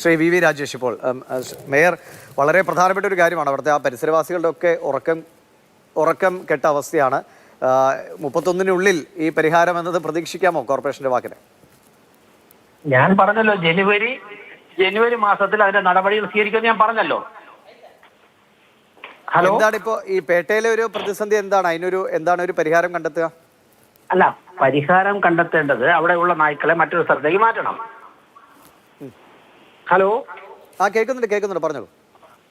Shri V V Rajesh ഇപ്പോൾ mayor വളരെ പ്രധാനപ്പെട്ട ഒരു കാര്യമാണ് അവിടുത്തെ ആ പരിസരവാസികളുടെ ഒക്കെ ഉറക്കം ഉറക്കം കെട്ട അവസ്ഥയാണ്. മുപ്പത്തൊന്നിനുള്ളിൽ ഈ പരിഹാരം എന്നത് പ്രതീക്ഷിക്കാമോ കോർപ്പറേഷന്റെ വാക്കിന്? ഞാൻ പറഞ്ഞല്ലോ ജനുവരി ജനുവരി മാസത്തിൽ അതിന്റെ നടപടികൾ സ്വീകരിക്കുമെന്ന് ഞാൻ പറഞ്ഞല്ലോ. ഹലോ? എന്താണ് ഇപ്പോ ഈ പേട്ടയിലെ ഒരു പ്രതിസന്ധി എന്താണ്? അതിനൊരു എന്താണ് ഒരു പരിഹാരം കണ്ടെത്തുക? അല്ല പരിഹാരം കണ്ടെത്തേണ്ടത് അവിടെയുള്ള നായ്ക്കളെ മറ്റൊരു സ്ഥലത്തേക്ക് മാറ്റണം. ഹലോ? ആ കേൾക്കുന്നുണ്ട് കേൾക്കുന്നുണ്ട് പറഞ്ഞോളൂ.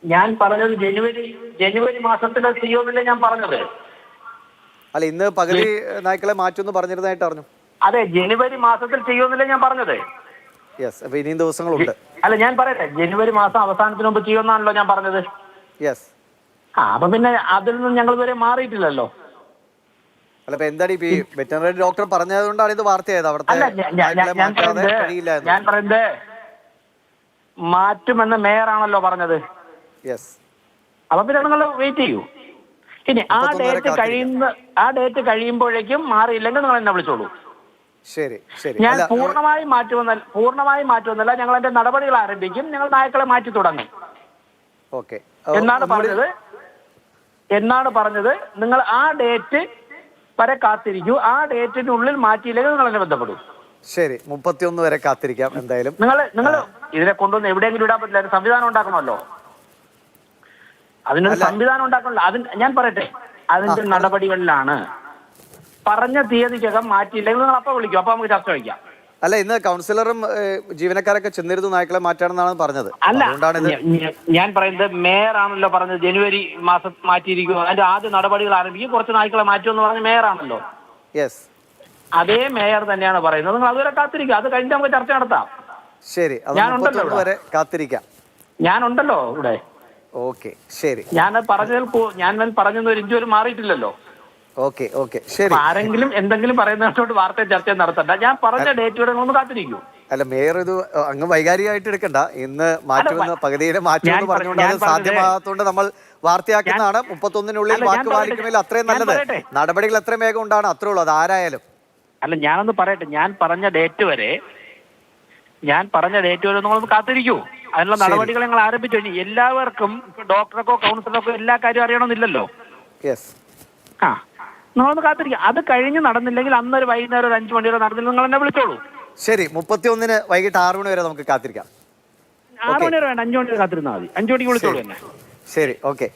ഞാൻ പറഞ്ഞത് ജനുവരി ജനുവരി മാസത്തിലെ ചെയ്യുമെന്നല്ലേ ഞാൻ പറഞ്ഞത്? അല്ല ഇന്ന് പകുതി നായ്ക്കളെ മാറ്റുമെന്ന് പറഞ്ഞിരുന്നതായിട്ട് അറിഞ്ഞു. അതെ ജനുവരി മാസത്തിൽ ചെയ്യുമെന്നല്ലേ ഞാൻ പറഞ്ഞത്? യെസ് അപ്പൊ ഇനിയും ദിവസങ്ങളുണ്ട്. അല്ല ഞാൻ പറയട്ടെ ജനുവരി മാസം അവസാനത്തിന് മുമ്പ് ചെയ്യുമെന്നാണല്ലോ ഞാൻ പറഞ്ഞത്? യെസ് ആ അപ്പൊ പിന്നെ അതിൽ നിന്നും ഞങ്ങൾ ഇതുവരെ മാറിയിട്ടില്ലല്ലോ. അല്ല ഇപ്പൊ എന്താണ് ഈ വെറ്ററിനറി ഡോക്ടർ പറഞ്ഞതുകൊണ്ടാണ് ഇത് വാർത്തയായത്? അവിടുത്തെ ഞാൻ- പറയുന്നത് കഴിയില്ല എന്ന് ഞാൻ പറയുന്നത് മാറ്റുമെന്ന് മേയറാണല്ലോ പറഞ്ഞത്. അപ്പൊ പിന്നെ നിങ്ങൾ വെയിറ്റ് ചെയ്യൂ. ഇനി ആ ഡേറ്റ് കഴിയുന്ന ആ ഡേറ്റ് കഴിയുമ്പോഴേക്കും മാറിയില്ലെങ്കിൽ നിങ്ങൾ എന്നെ വിളിച്ചോളൂ. ശരി ശരി. ഞാൻ പൂർണമായി മാറ്റുമെന്നല്ല പൂർണമായി മാറ്റുമെന്നല്ല ഞങ്ങൾ എന്റെ നടപടികൾ ആരംഭിക്കും ഞങ്ങൾ നായ്ക്കളെ മാറ്റി തുടങ്ങും. ഓക്കെ. എന്നാണ് പറഞ്ഞത്? എന്നാണ് പറഞ്ഞത്? നിങ്ങൾ ആ ഡേറ്റ് വരെ കാത്തിരിക്കൂ. ആ ഡേറ്റിനുള്ളിൽ മാറ്റിയില്ലെങ്കിൽ നിങ്ങൾ എന്നെ ബന്ധപ്പെടും. ശരി മുപ്പത്തിയൊന്ന് വരെ കാത്തിരിക്കാം എന്തായാലും. നിങ്ങൾ നിങ്ങൾ ഇതിനെ കൊണ്ടുവന്ന് എവിടെയെങ്കിലും ഇടാൻ പറ്റില്ല അതിന് സംവിധാനം ഉണ്ടാക്കണമല്ലോ. അതിനൊരു സംവിധാനം ഉണ്ടാക്കണമല്ലോ. അതിന് ഞാൻ പറയട്ടെ അതിന്റെ നടപടികളിലാണ്. പറഞ്ഞ തീയതിക്കകം മാറ്റിയില്ലെങ്കിൽ നിങ്ങൾ അപ്പൊ വിളിക്കും അപ്പൊ നമുക്ക് ചർച്ച വയ്ക്കാം. അല്ല ഇന്ന് കൗൺസിലറും ജീവനക്കാരൊക്കെ ചെന്നിരുന്നു നായ്ക്കളെ മാറ്റാണെന്നാണ് പറഞ്ഞത്. അല്ല ഞാൻ പറയുന്നത് മേയർ ആണല്ലോ പറഞ്ഞത് ജനുവരി മാസം മാറ്റിയിരിക്കും അതിന്റെ ആദ്യ നടപടികൾ ആരംഭിക്കും കുറച്ച് നായ്ക്കളെ മാറ്റുമെന്ന് പറഞ്ഞ മേയർ ആണല്ലോ യെസ് അതേ മേയർ തന്നെയാണ് പറയുന്നത്. നിങ്ങൾ അതുവരെ കാത്തിരിക്കുക. അത് കഴിഞ്ഞ് നമുക്ക് ചർച്ച നടത്താം. ശരി. ഞാനുണ്ടല്ലോ വരെ കാത്തിരിക്കാം. ഞാനുണ്ടല്ലോ ഇവിടെ. ഓക്കെ. ശരി. ഞാൻ പറഞ്ഞതിൽ ഞാൻ പറഞ്ഞത് ഒരു ഇഞ്ചു മാറിയിട്ടില്ലല്ലോ. Okay okay. ശരി. ആരെങ്കിലും എന്തെങ്കിലും പറയുന്നതോട് വാർത്ത ചർച്ച നടത്തണ്ട. ഞാൻ പറഞ്ഞ ഡേറ്റ് വരെ ഒന്ന് കാത്തിരിക്കൂ. അല്ല മേയർ ഇത് അങ്ങ് വൈകാരികമായിട്ട് എടുക്കണ്ട. ഇന്ന് മാറ്റുമെന്ന് പകുതിയിലെ മാറ്റുമെന്ന് പറഞ്ഞുകൊണ്ട് അത് സാധ്യമാകാത്തതുകൊണ്ട് നമ്മൾ വാർത്തയാക്കുന്നതാണ്. മുപ്പത്തൊന്നിനുള്ളിൽ വാക്ക് പാലിക്കുന്നതിൽ പാലിക്കുമെങ്കിൽ അത്രയും നല്ലത്. നടപടികൾ എത്രയും വേഗം ഉണ്ടാണ് അത്രേ ഉള്ളൂ. അത് ആരായാലും അല്ല ഞാനൊന്ന് പറയട്ടെ. ഞാൻ പറഞ്ഞ ഡേറ്റ് വരെ ഞാൻ പറഞ്ഞ ഡേറ്റ് വരെ നിങ്ങളൊന്ന് കാത്തിരിക്കൂ. അതിനുള്ള നടപടികൾ ഞങ്ങൾ ആരംഭിച്ചു കഴിഞ്ഞു. എല്ലാവർക്കും ഡോക്ടർക്കോ കൗൺസിലർക്കോ എല്ലാ കാര്യവും അറിയണമെന്നില്ലല്ലോ? ആ. നിങ്ങളൊന്ന് കാത്തിരിക്കുക അത് കഴിഞ്ഞ് നടന്നില്ലെങ്കിൽ അന്നൊരു വൈകുന്നേരം ഒരു അഞ്ചു മണിവരെ നടന്നില്ല നിങ്ങൾ എന്നെ വിളിച്ചോളൂ. ശരി. മുപ്പത്തിയൊന്നിന് വൈകിട്ട് ആറു മണി വരെ നമുക്ക് കാത്തിരിക്കാം. ആറു മണി വരെ വേണ്ട. അഞ്ചു മണി വരെ കാത്തിരുന്നാൽ മതി. അഞ്ചു മണിക്ക് വിളിച്ചോളൂ എന്നെ. ശരി. ഓക്കെ